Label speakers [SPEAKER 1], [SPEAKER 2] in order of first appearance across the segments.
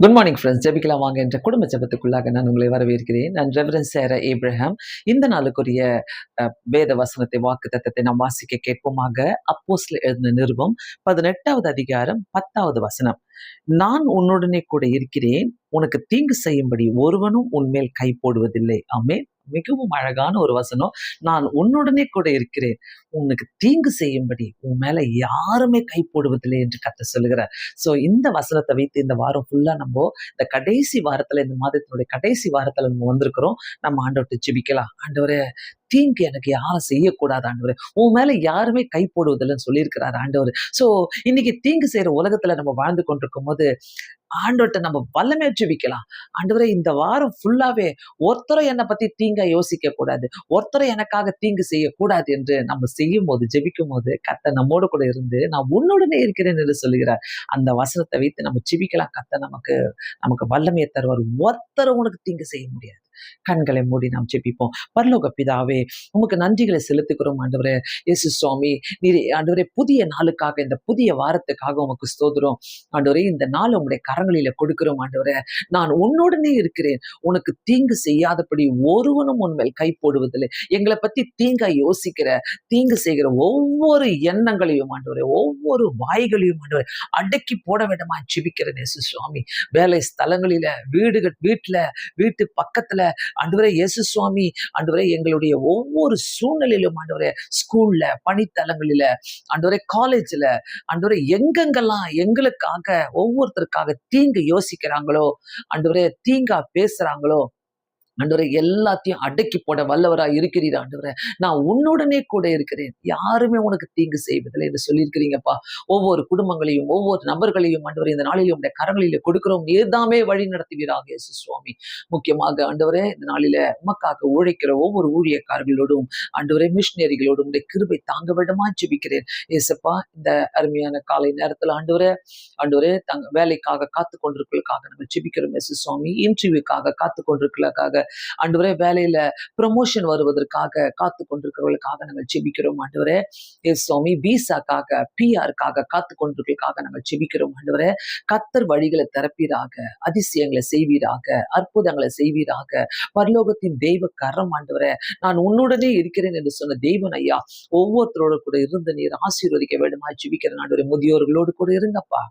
[SPEAKER 1] Good morning friends ஜெபிக்கலாம் வாங்க என்ற குடும்ப ஜெபத்துக்குள்ளாக நான் உங்களை வரவேற்கிறேன். நான் ரெவரன் சேர ஏப்ரஹாம் இந்த நாளுக்குரிய அஹ், வேத வசனத்தை வாக்கு தத்தத்தை நாம் வாசிக்க கேட்போமாக. அப்போஸ்ல எழுதின நிருபம் பதினெட்டாவது அதிகாரம் பத்தாவது வசனம். நான் உன்னுடனே கூட இருக்கிறேன். உனக்கு தீங்கு செய்யும்படி ஒருவனும் உன்மேல் கை போடுவதில்லை. ஆமே மிகவும் அழகான ஒரு வசனம். நான் உன்னுடனே கூட இருக்கிறேன். உனக்கு தீங்கு செய்யும்படி உன் மேல யாருமே கை போடுவதில்லை என்று கத்த சொல்லுகிறார். ஸோ இந்த வசனத்தை வைத்து இந்த வாரம் ஃபுல்லா நம்ம இந்த கடைசி வாரத்துல இந்த மாதத்தினுடைய கடைசி வாரத்துல நம்ம வந்திருக்கிறோம். நம்ம ஆண்டவர்கிட்ட ஜிபிக்கலாம். ஆண்டவரே தீங்கு எனக்கு யாரும் செய்யக்கூடாது ஆண்டவர். உன் மேல யாருமே கை போடுவதில்லைன்னு சொல்லியிருக்கிறார் ஆண்டவர். ஸோ இன்னைக்கு தீங்கு செய்யற உலகத்துல நம்ம வாழ்ந்து கொண்டிருக்கும் போது ஆண்டோட்ட நம்ம வல்லமே ஜெபிக்கலாம். ஆண்டவரே இந்த வாரம் ஃபுல்லாவே ஒருத்தரும் என்னை பத்தி தீங்கா யோசிக்க கூடாது. ஒருத்தரும் எனக்காக தீங்கு செய்யக்கூடாது என்று நம்ம செய்யும் போது ஜெபிக்கும் போது கத்த நம்மோடு கூட இருந்து நான் உன்னுடனே இருக்கிறேன் என்று சொல்லுகிறார். அந்த வசனத்தை வைத்து நம்ம ஜெபிக்கலாம். கத்த நமக்கு நமக்கு வல்லமையை தருவார். ஒருத்தரும் உனக்கு தீங்கு செய்ய முடியாது. கண்களை மூடி நாம் ஜெபிப்போம். பரலோக பிதாவே உமக்கு நன்றிகளை செலுத்துகிறோம் ஆண்டவரே. இயேசு சுவாமி நீர் ஆண்டவரே புதிய நாளுக்காக இந்த புதிய வாரத்துக்காக உமக்கு ஸ்தோதுறோம் ஆண்டவரே இந்த நாள் உங்களுடைய கரங்களில கொடுக்கிறோம் ஆண்டவரே. நான் உன்னுடனே இருக்கிறேன். உனக்கு தீங்கு செய்யாதபடி ஒருவனும் உன்மேல் கை போடுவதில்லை. எங்களை பத்தி தீங்கா யோசிக்கிற தீங்கு செய்கிற ஒவ்வொரு எண்ணங்களையும் ஆண்டவரே ஒவ்வொரு வாய்களையும் ஆண்டவரே அடக்கி போட வேண்டுமா ஜிபிக்கிறேன் இயேசு சுவாமி. வேலை ஸ்தலங்களில வீடுகள் வீட்டுல வீட்டு பக்கத்துல ஆண்டவரே இயேசு சுவாமி ஆண்டவரே எங்களுடைய ஒவ்வொரு சூழ்நிலையிலும் ஆண்டவரே ஸ்கூல்ல பணித்தலங்களில ஆண்டவரே காலேஜ்ல ஆண்டவரே எங்கெங்கெல்லாம் எங்களுக்காக ஒவ்வொருத்தருக்காக தீங்கு யோசிக்கிறாங்களோ ஆண்டவரே தீங்கா பேசுறாங்களோ ஆண்டவரை எல்லாத்தையும் அடக்கி போட வல்லவரா இருக்கிறீர் ஆண்டவரை. நான் உன்னுடனே கூட இருக்கிறேன். யாருமே உனக்கு தீங்கு செய்வதில்லை என்று சொல்லியிருக்கிறீங்கப்பா. ஒவ்வொரு குடும்பங்களையும் ஒவ்வொரு நபர்களையும் ஆண்டவரை இந்த நாளில் உடைய கரங்களில கொடுக்கிறோம். நீர்தாமே வழி நடத்துவீராக இயேசு சுவாமி. முக்கியமாக ஆண்டவரே இந்த நாளில உமக்காக உழைக்கிற ஒவ்வொரு ஊழியக்காரர்களோடும் ஆண்டவரே மிஷினரிகளோடும் உடைய கிருபை தாங்க விடமா ஜெபிக்கிறேன். ஏசப்பா இந்த அருமையான காலை நேரத்தில் ஆண்டவரே ஆண்டவரே தங்க வேலைக்காக காத்து கொண்டிருக்கிறதுக்காக நாங்கள் ஜெபிக்கிறோம். இயேசு சுவாமி இன்டர்வியூக்காக காத்து கொண்டிருக்கிறதுக்காக ஆண்டவரே வேலையில ப்ரமோஷன் வருவதற்காக காத்து கொண்டிருக்கிறவர்களுக்காக நாங்கள் ஜெபிக்கிறோம் ஆண்டவரே. இயேசு சுவாமி பிசாக்காக பிஆருக்காக காத்து கொண்டிருக்கிறதுக்காக நாங்கள் ஜெபிக்கிறோம் ஆண்டவரே. கத்தர் வழிகளை திறப்பீராக அதிசயங்களை செய்வீராக அற்புதங்களை செய்வீராக. பரலோகத்தின் தெய்வ கரம் ஆண்டவரே. நான் உன்னுடனே இருக்கிறேன் என்று சொன்ன தெய்வன் ஐயா. ஒவ்வொருத்தரோட கூட இருந்து நீர் ஆசீர்வதிக்க வேண்டுமா ஜெபிக்கிறேன் ஆண்டவரே. முதியோர்களோடு கூட இருங்கப்பா.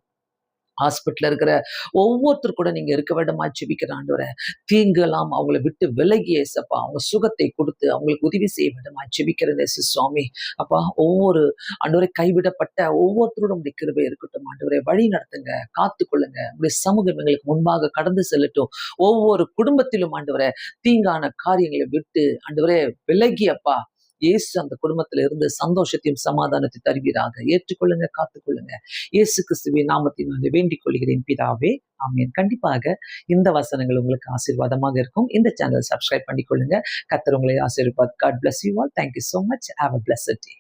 [SPEAKER 1] ஹாஸ்பிட்டல்ல இருக்கிற ஒவ்வொருத்தர் கூட நீங்க இருக்க வேண்டுமா? ஜெபிக்கிற ஆண்டவரே தீங்கெல்லாம் அவங்கள விட்டு விலகி ஏசப்பா அவங்க சுகத்தை கொடுத்து அவங்களுக்கு உதவி செய்ய வேண்டுமா? ஜெபிக்கிறேன் சுவாமி. அப்பா ஒவ்வொரு ஆண்டவரை கைவிடப்பட்ட ஒவ்வொருத்தரோட உடைய கிருபை இருக்கட்டும் ஆண்டவரை. வழி நடத்துங்க காத்துக்கொள்ளுங்க. உங்களுடைய சமூகம் எங்களுக்கு முன்பாக கடந்து செல்லட்டும். ஒவ்வொரு குடும்பத்திலும் ஆண்டவரை தீங்கான காரியங்களை விட்டு ஆண்டவரே விலகி அப்பா இயேசு அந்த குடும்பத்தில் இருந்து சந்தோஷத்தையும் சமாதானத்தை தருவீராக. ஏற்றுக்கொள்ளுங்க காத்துக்கொள்ளுங்க. இயேசு கிறிஸ்துவின் நாமத்தினாலே வேண்டிக் கொள்கிறேன். பிதாவே ஆமீன். கண்டிப்பாக இந்த வசனங்கள் உங்களுக்கு ஆசீர்வாதமாக இருக்கும். இந்த சேனல் சப்ஸ்கிரைப் பண்ணிக்கொள்ளுங்க. கத்தர் உங்களை Aashirvaad God bless you all thank you so much have a bless day